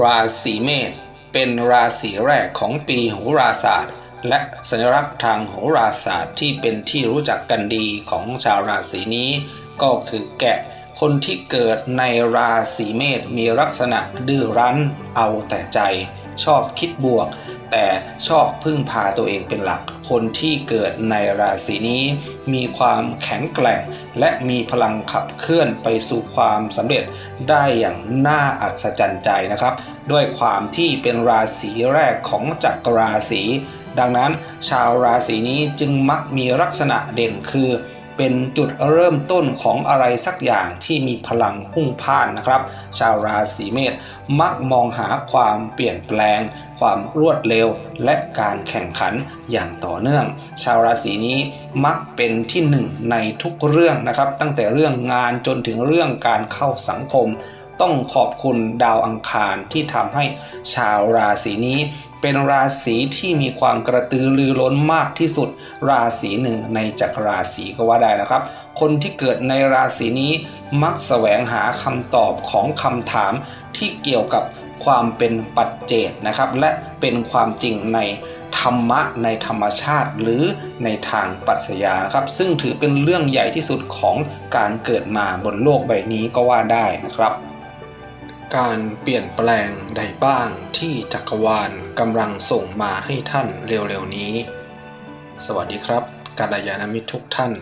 ราศีเมษเป็นราศีแรกของปีโหราศาสตร์ และสัญลักษณ์ทางโหราศาสตร์ที่เป็นที่รู้จักกันดีของชาวราศีนี้ ก็คือแกะ คนที่เกิดในราศีเมษมีลักษณะดื้อรั้น เอาแต่ใจ ชอบคิดบวก แต่ชอบพึ่งพาตัวเองเป็นหลัก คนที่เกิดในราศีนี้ มีความแข็งแกร่ง และมีพลังขับเคลื่อนไปสู่ความสำเร็จได้อย่างน่าอัศจรรย์ใจนะครับ ด้วยความที่เป็นราศีแรกของจักรราศีดังนั้นชาวราศีนี้จึงมักมีลักษณะเด่นคือ เป็นจุดเริ่มต้นของอะไรสักอย่างที่มีพลังพุ่งพ่านนะครับ ชาวราศีเมษมักมองหาความเปลี่ยนแปลง ความรวดเร็ว และการแข่งขันอย่างต่อเนื่อง ชาวราศีนี้มักเป็นที่หนึ่งในทุกเรื่องนะครับ ตั้งแต่เรื่องงานจนถึงเรื่องการเข้าสังคม ต้องขอบคุณดาวอังคารที่ทำให้ชาวราศีนี้ เป็นราศีที่มีความกระตือรือร้นมากที่สุด ราศีหนึ่งในจักรราศีก็ว่าได้นะครับ คนที่เกิดในราศีนี้มักแสวงหาคำตอบของคำถามที่เกี่ยวกับความเป็นปัจเจกนะครับ และเป็นความจริงในธรรมะในธรรมชาติหรือในทางปรัชญานะครับ ซึ่งถือเป็นเรื่องใหญ่ที่สุดของการเกิดมาบนโลกใบนี้ก็ว่าได้นะครับ การเปลี่ยนแปลงใดบ้างที่จักรวาลกำลังส่งมาให้ท่านเร็วๆนี้ สวัสดีครับกัลยาณมิตรทุกท่าน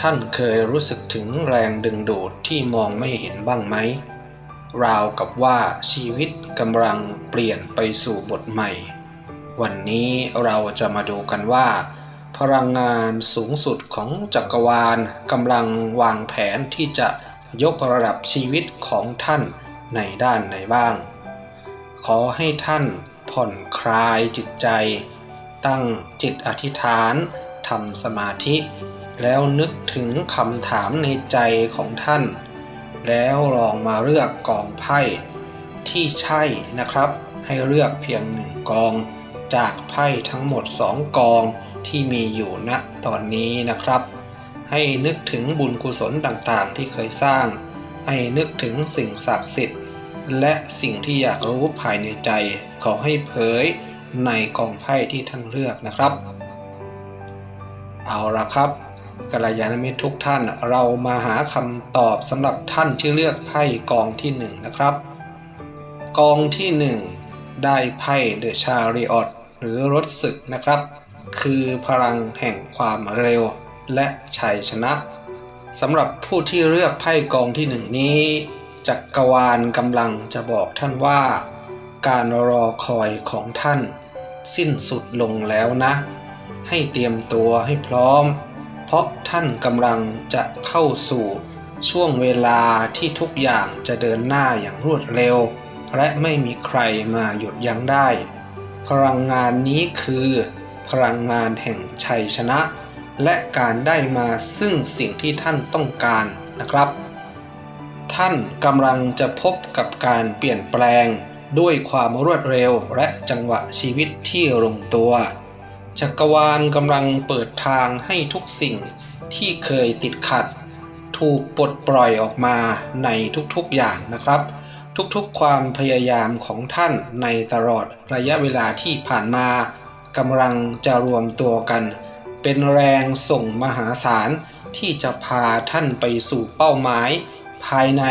ท่านเคยรู้สึกถึงแรงดึงดูดที่มองไม่เห็นบ้างไหม ราวกับว่าชีวิตกำลังเปลี่ยนไปสู่บทใหม่ วันนี้เราจะมาดูกันว่า พลังงานสูงสุดของจักรวาลกำลังวางแผนที่จะยกระดับชีวิตของท่าน ในด้านไหนบ้าง ขอให้ท่านผ่อนคลายจิตใจ ตั้งจิตอธิษฐานทำสมาธิ แล้วนึกถึงคำถามในใจของท่าน แล้วลองมาเลือกกองไพ่ที่ใช่นะครับ ให้เลือกเพียงหนึ่งกอง จากไพ่ทั้งหมดสองกองที่มีอยู่ณตอนนี้นะครับ ให้นึกถึงบุญกุศลต่างๆ ที่เคยสร้าง ให้นึกถึงสิ่งศักดิ์สิทธิ์ และสิ่งที่อยากรู้ภายในใจ ขอให้เผยในกองไพ่ที่ท่านเลือกนะครับ เอาละครับกัลยาณมิตรทุกท่านเรามาหาคำตอบสำหรับท่านที่เลือกไพ่กองที่หนึ่งนะครับ กองที่หนึ่งได้ไพ่เดอะชาริออตหรือรถศึกนะครับ คือพลังแห่งความเร็วและชัยชนะ สำหรับผู้ที่เลือกไพ่กองที่หนึ่งนี้ จักรวาลกำลังจะบอกท่านว่า การรอคอยของท่าน สิ้นสุดลงแล้วนะ ให้เตรียมตัวให้พร้อม เพราะท่านกำลังจะเข้าสู่ช่วงเวลาที่ทุกอย่างจะเดินหน้าอย่างรวดเร็ว และไม่มีใครมาหยุดยั้งได้ พลังงานนี้คือ พลังงานแห่งชัยชนะ และการได้มาซึ่งสิ่งที่ท่านต้องการนะครับ ท่านกำลังจะพบกับการเปลี่ยนแปลงด้วยความรวดเร็วและจังหวะชีวิตที่ลงตัว จักรวาลกำลังเปิดทางให้ทุกสิ่งที่เคยติดขัด ถูกปลดปล่อยออกมาในทุกๆอย่างนะครับ ทุกๆความพยายามของท่านในตลอดระยะเวลาที่ผ่านมากำลังจะรวมตัวกัน เป็นแรงส่งมหาศาลที่จะพาท่านไปสู่เป้าหมาย ภายใน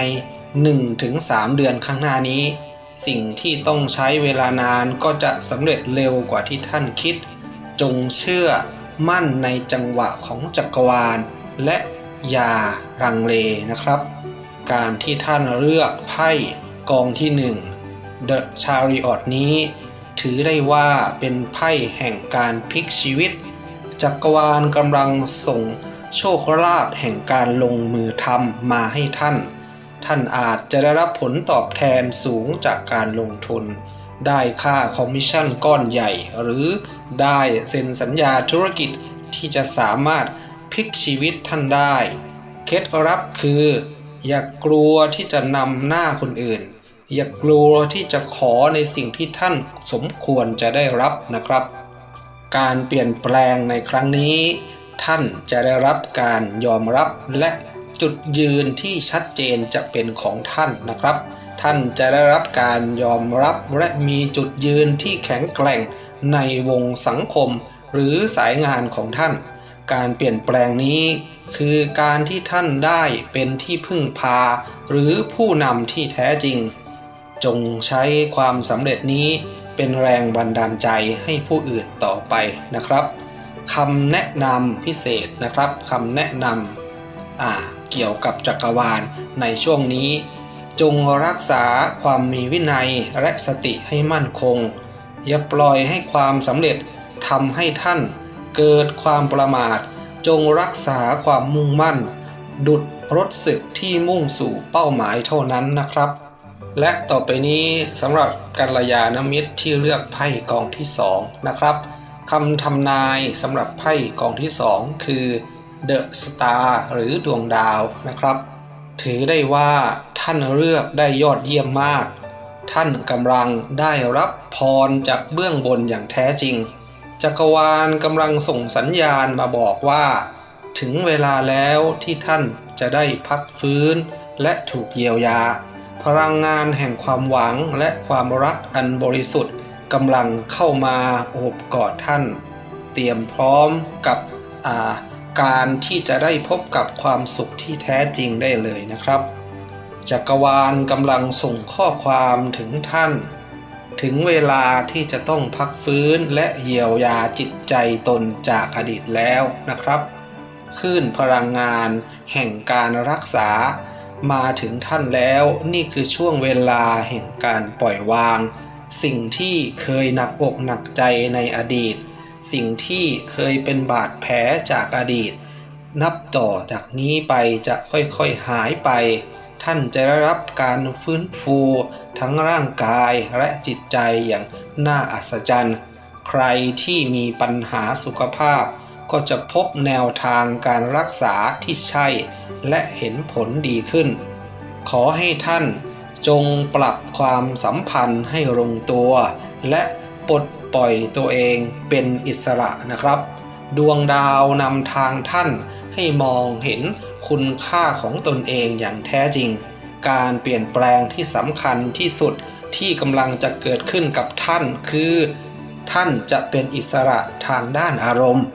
1-3 เดือนข้างหน้านี้ สิ่งที่ต้องใช้เวลานานก็จะสำเร็จเร็วกว่าที่ท่านคิด จงเชื่อมั่นในจังหวะของจักรวาล และอย่ารังเลนะครับ การที่ท่านเลือกไพ่กองที่ 1 The Chariot นี้ ถือได้ว่าเป็นไพ่แห่งการพลิกชีวิต จักรวาลกำลังส่งโชคลาภแห่งการลงมือทำมาให้ท่าน ท่านอาจจะได้รับผลตอบแทนสูงจากการลงทุน ได้ค่าคอมมิชชั่นก้อนใหญ่ หรือได้เซ็นสัญญาธุรกิจที่จะสามารถพลิกชีวิตท่านได้ เคล็ดลับคือ อย่ากกลัวที่จะนำหน้าคนอื่น อย่ากลัวที่จะขอในสิ่งที่ท่านสมควรจะได้รับนะครับ การเปลี่ยนแปลงในครั้งนี้ ท่านจะได้รับการยอมรับและจุดยืนที่ชัดเจนจะเป็นของท่านนะครับ ท่านจะได้รับการยอมรับและมีจุดยืนที่แข็งแกร่งในวงสังคม หรือสายงานของท่าน การเปลี่ยนแปลงนี้ คือการที่ท่านได้เป็นที่พึ่งพา หรือผู้นำที่แท้จริง จงใช้ความสำเร็จนี้ เป็นแรงบันดาลใจให้ผู้อื่นต่อไปนะครับคำแนะนำพิเศษนะครับคำแนะนำเกี่ยวกับจักรวาลในช่วงนี้ จงรักษาความมีวินัยและสติให้มั่นคง อย่าปล่อยให้ความสำเร็จทำให้ท่านเกิดความประมาท จงรักษาความมุ่งมั่น ดุดรถศึกที่มุ่งสู่เป้าหมายเท่านั้นนะครับ และต่อไปนี้สำหรับกัลยาณมิตรที่เลือกไพ่กองที่ 2 นะครับคำทำนายสำหรับไพ่กองที่ 2 คือ The Star หรือดวงดาวนะครับ ถือได้ว่าท่านเลือกได้ยอดเยี่ยมมาก ท่านกำลังได้รับพรจากเบื้องบนอย่างแท้จริง จักรวาลกำลังส่งสัญญาณมาบอกว่า ถึงเวลาแล้วที่ท่านจะได้พักฟื้นและถูกเยียวยา พลังงานแห่งความหวังและความรักอันบริสุทธิ์กำลังเข้ามาโอบกอดท่าน เตรียมพร้อมกับาการที่จะได้พบกับความสุขที่แท้จริงได้เลยนะครับ จักรวาลกำลังส่งข้อความถึงท่าน ถึงเวลาที่จะต้องพักฟื้นและเยียวยาจิตใจตนจากอดีตแล้วนะครับคลื่นพลังงานแห่งการรักษา มาถึงท่านแล้วนี่คือช่วงเวลาแห่งการปล่อยวาง สิ่งที่เคยหนักอกหนักใจในอดีต สิ่งที่เคยเป็นบาดแผลจากอดีต นับต่อจากนี้ไปจะค่อยๆหายไป ท่านจะได้รับการฟื้นฟู ทั้งร่างกายและจิตใจอย่างน่าอัศจรรย์ ใครที่มีปัญหาสุขภาพ ก็จะพบแนวทางการรักษาที่ใช่ และเห็นผลดีขึ้น ขอให้ท่านจงปรับความสัมพันธ์ให้ลงตัว และปลดปล่อยตัวเองเป็นอิสระนะครับ ดวงดาวนำทางท่านให้มองเห็นคุณค่าของตนเองอย่างแท้จริง การเปลี่ยนแปลงที่สำคัญที่สุดที่กำลังจะเกิดขึ้นกับท่านคือ ท่านจะเป็นอิสระทางด้านอารมณ์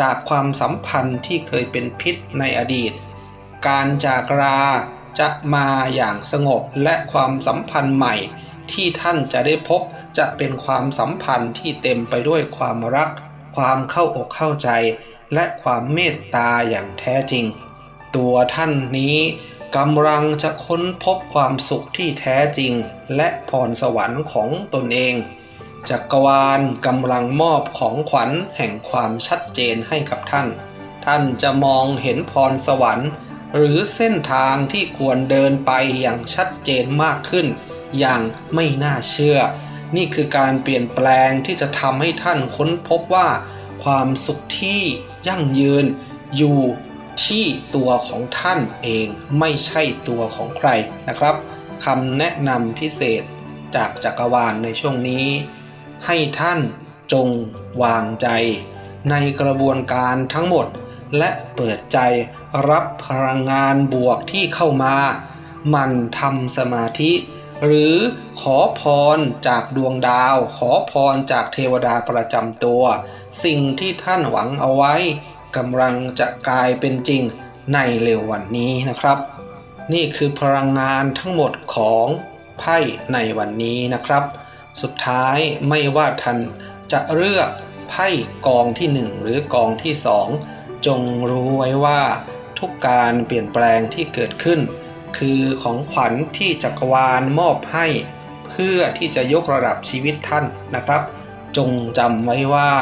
จากความสัมพันธ์ที่เคยเป็นพิษในอดีต การจากราจะมาอย่างสงบและความสัมพันธ์ใหม่ ที่ท่านจะได้พบจะเป็นความสัมพันธ์ที่เต็มไปด้วยความรัก ความเข้าอกเข้าใจ และความเมตตาอย่างแท้จริง ตัวท่านนี้กำลังจะค้นพบความสุขที่แท้จริง และพรสวรรค์ของตนเอง จักรวาลกำลังมอบของขวัญแห่งความชัดเจนให้กับท่าน ท่านจะมองเห็นพรสวรรค์ หรือเส้นทางที่ควรเดินไปอย่างชัดเจนมากขึ้น อย่างไม่น่าเชื่อ นี่คือการเปลี่ยนแปลงที่จะทำให้ท่านค้นพบว่า ความสุขที่ยั่งยืนอยู่ที่ตัวของท่านเองไม่ใช่ตัวของใครนะครับคำแนะนำพิเศษจากจักรวาลในช่วงนี้ ให้ท่านจงวางใจ ในกระบวนการทั้งหมด และเปิดใจรับพลังงานบวกที่เข้ามา มันทำสมาธิ หรือขอพรจากดวงดาว ขอพรจากเทวดาประจำตัว สิ่งที่ท่านหวังเอาไว้กำลังจะกลายเป็นจริงในเร็ววันนี้นะครับ นี่คือพลังงานทั้งหมดของไพ่ในวันนี้นะครับ สุดท้ายไม่ว่าท่านจะเลือกไพ่กองที่ 1 หรือกองที่ 2 จงรู้ไว้ว่าทุกการเปลี่ยนแปลงที่เกิดขึ้น คือของขวัญที่จักรวาลมอบให้ เพื่อที่จะยกระดับชีวิตท่านนะครับ จงจำไว้ว่า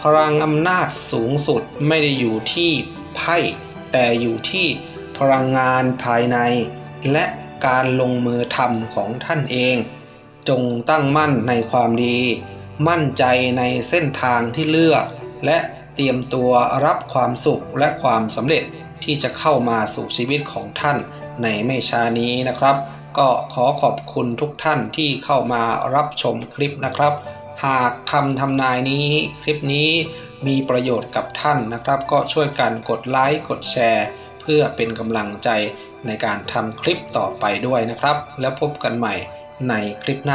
พลังอำนาจสูงสุดไม่ได้อยู่ที่ไพ่แต่อยู่ที่พลังงานภายใน และการลงมือทำของท่านเอง จงตั้งมั่นในความดี มั่นใจในเส้นทางที่เลือก และเตรียมตัวรับความสุขและความสำเร็จที่จะเข้ามาสู่ชีวิตของท่านในไม่ช้านี้นะครับ ก็ขอขอบคุณทุกท่านที่เข้ามารับชมคลิปนะครับ หากคำทำนายนี้คลิปนี้มีประโยชน์กับท่านนะครับ ก็ช่วยกันกดไลค์กดแชร์ เพื่อเป็นกำลังใจในการทำคลิปต่อไปด้วยนะครับ แล้วพบกันใหม่ ในคลิปหน้า